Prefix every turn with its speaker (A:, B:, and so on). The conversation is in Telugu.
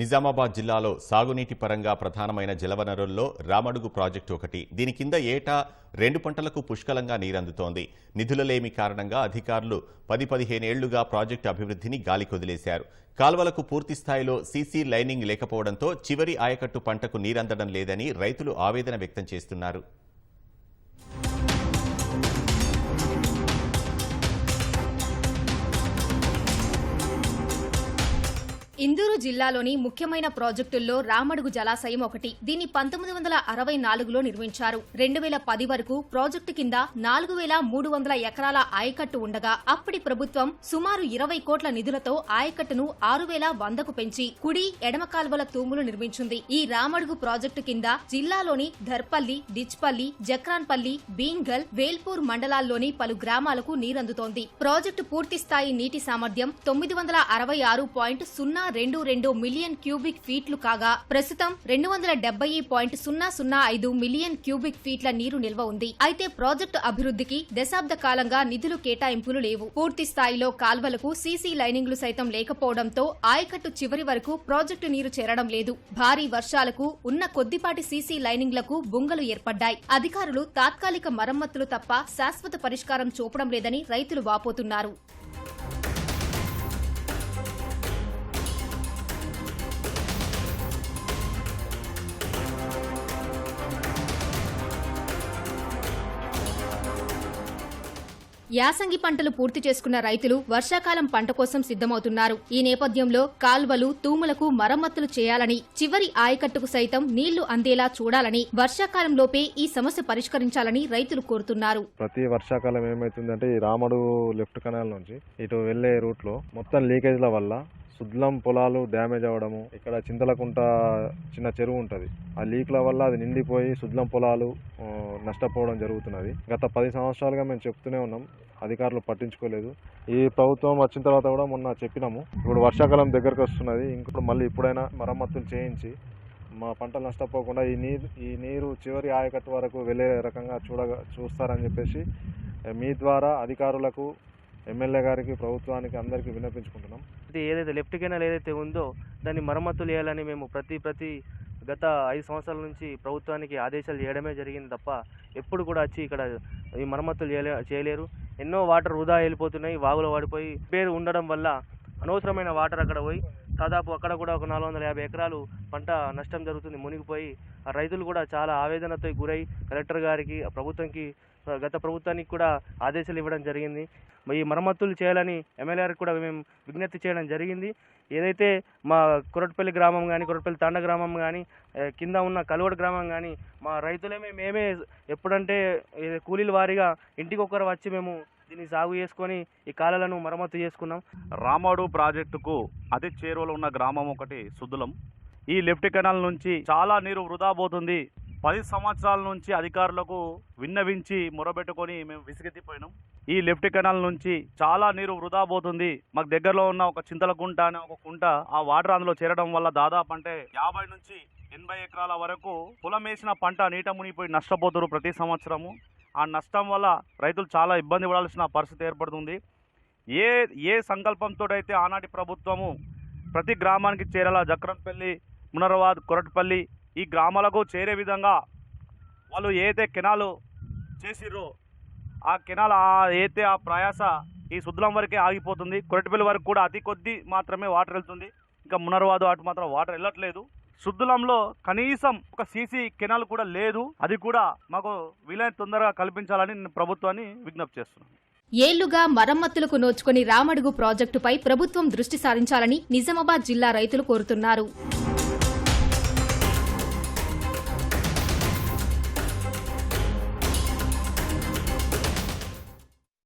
A: నిజామాబాద్ జిల్లాలో సాగునీటి పరంగా ప్రధానమైన జలవనరుల్లో రామడుగు ప్రాజెక్టు ఒకటి. దీని కింద ఏటా రెండు పంటలకు పుష్కలంగా నీరందుతోంది. నిధులలేమి కారణంగా అధికారులు పది పదిహేనేళ్ళుగా ప్రాజెక్టు అభివృద్ధిని గాలికొదిలేశారు కాల్వలకు పూర్తి స్థాయిలో సీసీ లైనింగ్ లేకపోవడంతో చివరి ఆయకట్టు పంటకు నీరందడం లేదని రైతులు ఆవేదన వ్యక్తం చేస్తున్నారు.
B: ఇందూరు జిల్లాలోని ముఖ్యమైన ప్రాజెక్టుల్లో రామడుగు జలాశయం ఒకటి. దీన్ని పంతొమ్మిది వందల అరవై నాలుగులో నిర్మించారు. రెండు వేల పది వరకు ప్రాజెక్టు కింద నాలుగు వేల మూడు వందల ఎకరాల ఆయకట్టు ఉండగా అప్పటి ప్రభుత్వం సుమారు ఇరవై కోట్ల నిధులతో ఆయకట్టును ఆరు వేల వందకు పెంచి కుడి ఎడమ కాల్వల తూములు నిర్మించింది. ఈ రామడుగు ప్రాజెక్టు కింద జిల్లాలోని ధర్పల్లి డిచ్పల్లి జక్రాన్పల్లి బీంగల్ వేల్పూర్ మండలాల్లోని పలు గ్రామాలకు నీరందుతోంది. ప్రాజెక్టు పూర్తి స్థాయి నీటి సామర్థ్యం తొమ్మిది వందల అరవై ఆరు పాయింట్ సున్నా రెండు రెండు మిలియన్ క్యూబిక్ ఫీట్లు కాగా ప్రస్తుతం రెండు వందల డెబ్బై పాయింట్ సున్నా సున్నా ఐదు మిలియన్ క్యూబిక్ ఫీట్ల నీరు నిల్వ ఉంది. అయితే ప్రాజెక్టు అభివృద్ధికి దశాబ్ద కాలంగా నిధులు కేటాయింపులు లేవు. పూర్తి స్థాయిలో కాల్వలకు సీసీ లైనింగ్లు సైతం లేకపోవడంతో ఆయకట్టు చివరి వరకు ప్రాజెక్టు నీరు చేరడం లేదు. భారీ వర్షాలకు ఉన్న కొద్దిపాటి సీసీ లైనింగ్లకు బొంగలు ఏర్పడ్డాయి. అధికారులు తాత్కాలిక మరమ్మతులు తప్ప శాశ్వత పరిష్కారం చూపడం లేదని రైతులు వాపోతున్నారు. యాసంగి పంటలు పూర్తి చేసుకున్న రైతులు వర్షాకాలం పంట కోసం సిద్దమవుతున్నారు ఈ నేపథ్యంలో కాల్వలు తూములకు మరమ్మతులు చేయాలని చివరి ఆయకట్టుకు సైతం నీళ్ళు అందేలా చూడాలని వర్షాకాలంలోపే ఈ సమస్య పరిష్కరించాలని రైతులు కోరుతున్నారు.
C: ప్రతి వర్షాకాలం ఏమవుతుందంటే ఈ రామడు లెఫ్ట్ కెనాల్ నుంచి ఇటు వెళ్ళే రూట్లో మొత్తం లీకేజ్ల వల్ల సుద్లం పొలాలు డ్యామేజ్ అవ్వడము ఇక్కడ చింతలకుంట చిన్న చెరువు ఉంటుంది. ఆ లీక్ల వల్ల అది నిండిపోయి సుద్లం పొలాలు నష్టపోవడం జరుగుతున్నది. గత పది సంవత్సరాలుగా మేము చెప్తూనే ఉన్నాం అధికారులు పట్టించుకోలేదు. ఈ ప్రభుత్వం వచ్చిన తర్వాత కూడా మొన్న చెప్పినాము. ఇప్పుడు వర్షాకాలం దగ్గరకు వస్తున్నది. ఇంకొకటి మళ్ళీ ఇప్పుడైనా మరమ్మతులు చేయించి మా పంటలు నష్టపోకుండా ఈ నీరు ఈ నీరు చివరి ఆయకట్టు వరకు వెళ్ళే రకంగా చూడగా చూస్తారని చెప్పేసి మీ ద్వారా అధికారులకు ఎమ్మెల్యే గారికి ప్రభుత్వానికి అందరికీ విన్నపించుకుంటున్నాం.
D: ఇది ఏదైతే లెఫ్ట్ కెనాల్ ఏదైతే ఉందో దాన్ని మరమ్మతులు చేయాలని మేము ప్రతి ప్రతి గత ఐదు సంవత్సరాల నుంచి ప్రభుత్వానికి ఆదేశాలు చేయడమే జరిగింది తప్ప ఎప్పుడు కూడా వచ్చి ఇక్కడ ఈ మరమ్మతులు చేయలే చేయలేరు. ఎన్నో వాటర్ వృధా వెళ్ళిపోతున్నాయి వాగులో పడిపోయి పేరు ఉండడం వల్ల అనవసరమైన వాటర్ అక్కడ పోయి దాదాపు అక్కడ కూడా ఒక నాలుగు వందల యాభై ఎకరాలు పంట నష్టం జరుగుతుంది మునిగిపోయి ఆ రైతులు కూడా చాలా ఆవేదనతో గురై కలెక్టర్ గారికి ఆ ప్రభుత్వంకి గత ప్రభుత్వానికి కూడా ఆదేశాలు ఇవ్వడం జరిగింది. ఈ మరమ్మతులు చేయాలని ఎమ్మెల్యేకి కూడా మేము విజ్ఞప్తి చేయడం జరిగింది. ఏదైతే మా కొరటపల్లి గ్రామం కానీ కొరటపల్లి తాండ గ్రామం కానీ కింద ఉన్న కలువడ గ్రామం కానీ మా రైతులేమే మేమే ఎప్పుడంటే కూలీల వారీగా ఇంటికొకరు వచ్చి మేము దీన్ని సాగు చేసుకొని ఈ కాలాలను మరమ్మతు చేసుకున్నాం.
E: రామాడు ప్రాజెక్టుకు అతి చేరువలో ఉన్న గ్రామం ఒకటి సుదులం ఈ లెఫ్ట్ కెనాల్ నుంచి చాలా నీరు వృధా పోతుంది. పది సంవత్సరాల నుంచి అధికారులకు విన్నవించి మొరబెట్టుకొని మేము విసిగెత్తిపోయినాం. ఈ లెఫ్ట్ కెనాల్ నుంచి చాలా నీరు వృధా పోతుంది. మాకు దగ్గరలో ఉన్న ఒక చింతల అనే ఒక కుంట ఆ వాటర్ అందులో చేరడం వల్ల దాదాపు అంటే యాభై నుంచి ఎనభై ఎకరాల వరకు పొలం వేసిన పంట నీట మునిగిపోయి నష్టపోతున్నారు ప్రతి సంవత్సరము. ఆ నష్టం వల్ల రైతులు చాలా ఇబ్బంది పడాల్సిన పరిస్థితి ఏర్పడుతుంది. ఏ ఏ సంకల్పంతో అయితే ఆనాటి ప్రభుత్వము ప్రతి గ్రామానికి చేరేలా జక్రంపల్లి మునరవాద్ కొరటపల్లి ఈ గ్రామాలకు చేరే విధంగా వాళ్ళు ఏదైతే కెనాలు చేసిర్రో ఆ కెనాల్ ఆ ఏదైతే ఆ ప్రయాస ఈ సుద్లం వరకే ఆగిపోతుంది. కొరటిపల్లి వరకు కూడా అతి కొద్ది మాత్రమే వాటర్ వెళ్తుంది. ఇంకా మునర్వాదు అటు మాత్రం వాటర్ వెళ్ళట్లేదు. సుద్దులంలో కనీసం ఒక సీసీ కెనాల్ కూడా లేదు. అది కూడా మాకు వీలైన తొందరగా కల్పించాలని నేను ప్రభుత్వాన్ని విజ్ఞప్తి చేస్తున్నాను.
B: ఏళ్ళుగా మరమ్మతులకు నోచుకుని రామడుగు ప్రాజెక్టుపై ప్రభుత్వం దృష్టి సారించాలని నిజామాబాద్ జిల్లా రైతులు కోరుతున్నారు.